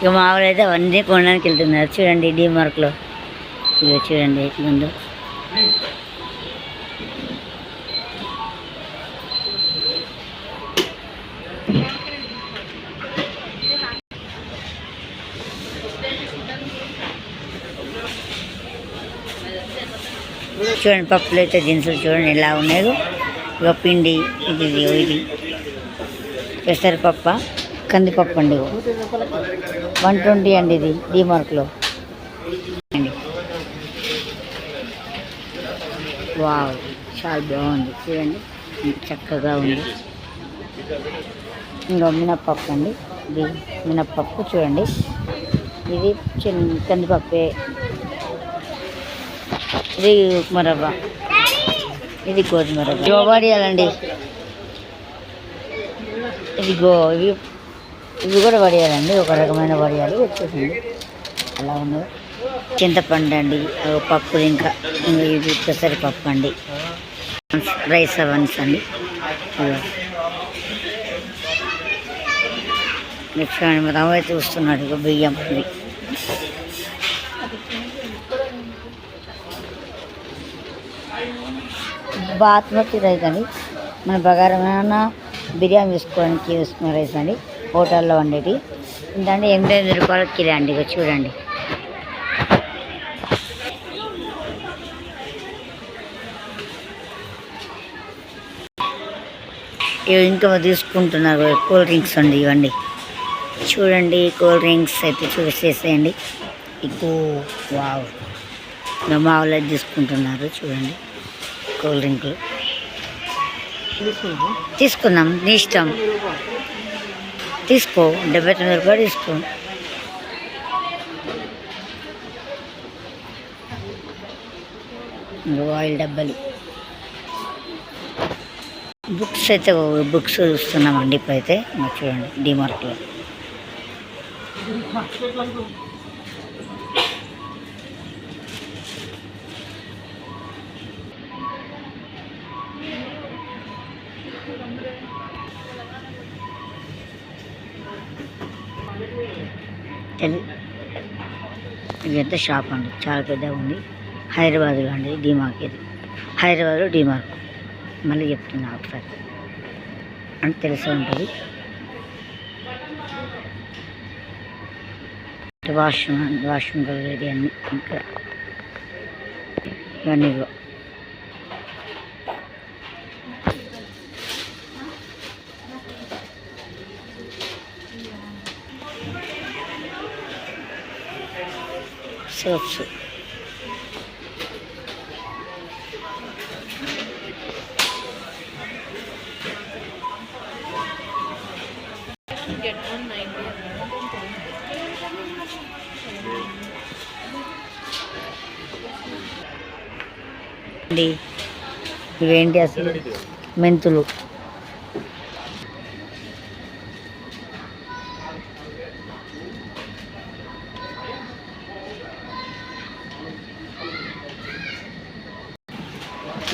ఇక మామూలు అయితే అవన్నీ కొనడానికి వెళ్తున్నారు. చూడండి డీమార్క్లో ఇక చూడండి ముందు. చూడండి పప్పులు అయితే దినుసులు చూడండి ఎలా ఉన్నాయో. ఇక పిండి ఇది ఇది. పెసరపప్ప కందిపప్పు అండి వన్ ట్వంటీ అండి ఇది డీమార్క్లో అండి. వావ్ చాలా బాగుంది. చూడండి చక్కగా ఉంది. ఇంకా మినప్పప్పు అండి. ఇది మినప్పప్పు చూడండి. ఇది చిన్న కందిపప్పే. ఇది ఉప్మా రవ్వ ఇది గోధుమ రవ్వ ఇవి ఇది గో ఇవి ఇవి కూడా వడియాలండి. ఒక రకమైన వడియాలు వచ్చేసింది. అలా ఉన్నది చింతపండు అండి పప్పు పప్పులు ఇంకా. ఇంకా ఇది పెసరపప్పు అండి. రైస్ అవన్స్ అండి. ఇదిగో. నెక్స్ట్ అయితే చూస్తున్నాడు బియ్యం ఇది బాస్మతి రైస్ అండి. మన బగారమైన బిర్యానీ వేసుకోవడానికి వేసుకున్న రైస్ అండి. హోటల్లో వండేది ఏంటంటే ఎనిమిది ఎనిమిది రూపాయల కిలో అండి. ఇక చూడండి. ఇవి ఇంకా తీసుకుంటున్నారు. కూల్ డ్రింక్స్ అండి ఇవ్వండి. చూడండి కూల్ డ్రింక్స్ అయితే చూసేసేయండి. ఎక్కువ వావ్. ఇంకా మా వాళ్ళు అయితే తీసుకుంటున్నారు. చూడండి. కూల్ డ్రింకులు తీసుకుందాం? నీ ఇష్టం. తీసుకో డెబ్బై తొమ్మిది రూపాయలు తీసుకో. ఆయిల్ డబ్బాలు. బుక్స్ అయితే బుక్స్ చూస్తున్నామండి ఇప్పుడైతే. చూడండి డిమార్ట్లో ఇదంతా షాప్ అండి. చాలా పెద్దగా ఉంది. హైదరాబాద్లో అండి డిమార్క్ ఇది. హైదరాబాద్లో డిమార్క్ మళ్ళీ చెప్తున్నా ఒకసారి. అని తెలిసే ఉంటుంది. వాష్రూమ్ వాష్రూమ్ కలిగేది అన్ని ఇంకా ఇవన్నీ సోప్స్ అండి ఇవేంటి అసలు మెంతులు?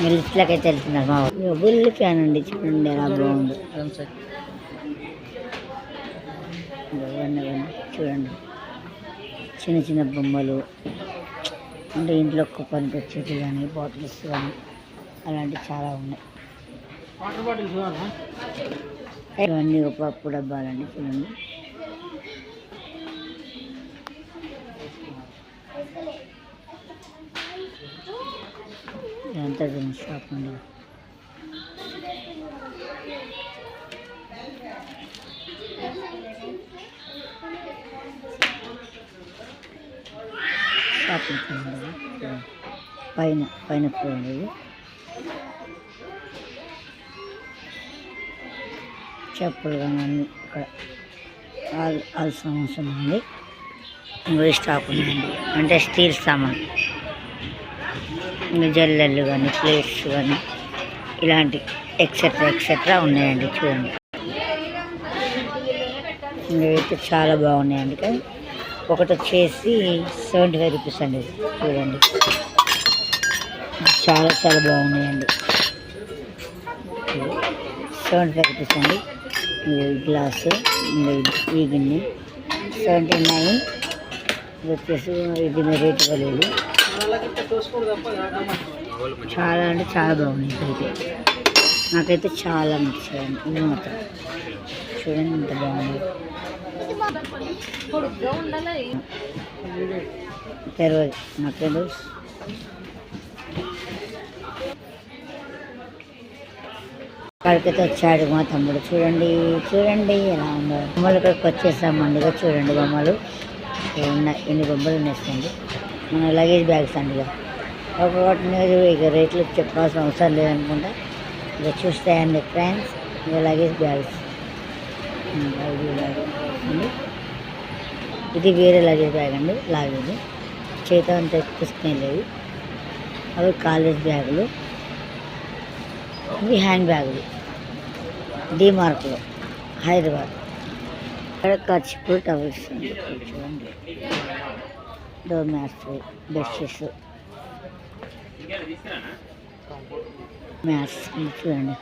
మిల్క్లకైతే వెళ్తున్నారు మా బుల్లి ఫ్యాన్ అండి చూడండి ఎలా బాగుంది. చూడండి. చిన్న చిన్న బొమ్మలు అంటే ఇంట్లో పనికి వచ్చేది కానీ బాటిల్స్ కానీ అలాంటివి చాలా ఉన్నాయి. ఇవన్నీ ఒక పప్పు డబ్బాలండి చూడండి. ఎంత షాప్ అండి షాప్ పైన పైన ఫ్లోర్ ఉంది చెప్పులు కానీ ఇక్కడ. ఆల్ ఆల్ సామాన్స్ ఉంది ఇంగ్లీష్ స్టాక్ ఉందండి. అంటే స్టీల్ సామాన్. జల్లెళ్ళు కానీ ప్లేట్స్ కానీ ఇలాంటి ఎక్సెట్రా ఎక్సెట్రా ఉన్నాయండి చూడండి. ఇవైతే చాలా బాగున్నాయండి కానీ ఒకటి వచ్చేసి సెవెంటీ ఫైవ్ రూపీస్ అండి చూడండి. చాలా చాలా బాగున్నాయండి. సెవెంటీ ఫైవ్ రూపీస్ అండి. గ్లాసు ఈ గిన్నె. సెవెంటీ నైన్ ఇది వచ్చేసి ఇది మీ రేట్ ఇవ్వలేదు చాలా అంటే చాలా బాగున్నాయి ఇదైతే నాకైతే చాలా నచ్చాయండి ఇది మాత్రం. చూడండి ఎంత బాగుంది. తెరవదు. నాకు తెలుసు అక్కడికైతే వచ్చాడు మా తమ్ముడు. చూడండి చూడండి ఎలా ఉందో. బొమ్మలు ఇక్కడికి వచ్చేసామండి. చూడండి బొమ్మలు. ఉన్నాయి. ఎన్ని బొమ్మలు ఉన్నాయండి మన లగేజ్ బ్యాగ్స్ అండి ఇక. ఒక్కొక్కటి ఇక రేట్లు చెప్పాల్సిన అవసరం లేదనుకుంటా. ఇక చూస్తాయండి ఫ్రెండ్స్ ఇక లగేజ్ బ్యాగ్స్ ఇది వేరే లగేజ్ బ్యాగ్ అండి లాగేజ్ చేత అంత తీసుకునేవి అవి కాలేజ్ బ్యాగులు ఇవి హ్యాండ్ బ్యాగులు డిమార్క్లో హైదరాబాద్. ఇక్కడ ఖర్చు టవర్స్ చూడండి. డోర్ మ్యాట్స్ బెడ్షీట్స్ మ్యాట్స్ చూడండి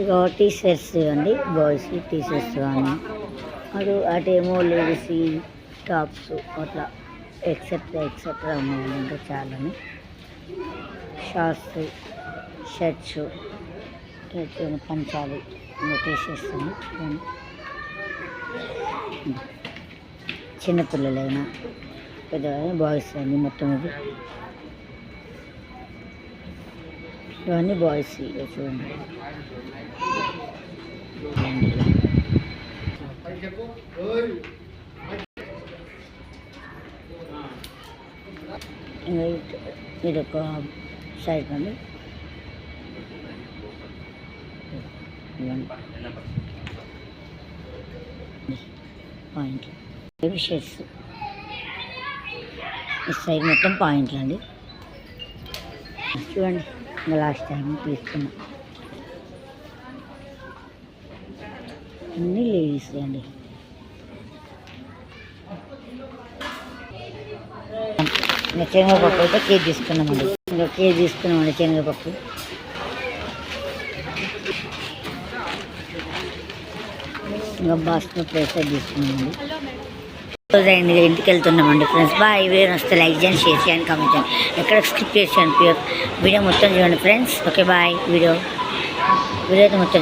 ఇక టీ షర్ట్స్ ఇవ్వండి బాయ్స్ టీ షర్ట్స్ కానీ అటు అటేమో లేడీస్ టాప్స్ అట్లా ఎక్సెట్రా ఎక్సెట్రా ఉన్నాయి ఇంకా చాలాని. షార్ట్స్ షర్ట్స్ చూడండి పంచాలి. ఇంకా టీ షర్ట్స్ ఉన్నాయి చూడండి చిన్నపిల్లలైనా పెద్ద బాయ్స్ అండి మొత్తం ఇది. ఇవన్నీ బాయ్స్ ఇవి చూడండి. ఇంకా ఇటు- ఇది ఒక సైడ్ అండి పాయింట్లు. ఇవి షర్ట్స్ ఈ సైడ్ మొత్తం పాయింట్లు అండి. చూడండి ఇంకా లాస్ట్ టైం తీసుకున్నా. అన్నీ లేడీస్ అండి. ఇంకా శనగపప్పు అయితే కేజీ తీసుకున్నామండి. ఇంకా కేజీ తీసుకున్నామండి శనగపప్పు. ఇంకా బాస్మతి రైస్ తీసుకున్నామండి. రోజు అయింది ఇంటికి వెళ్తున్నామండి ఫ్రెండ్స్. బాయ్. వీడియో వస్తే లైక్ చేయండి షేర్ చేయండి కామెంట్ చేయండి. ఎక్కడ స్కిప్ చేసాను వీడియో మొత్తం చూడండి friends. Okay bye. Video. Video అయితే మొత్తం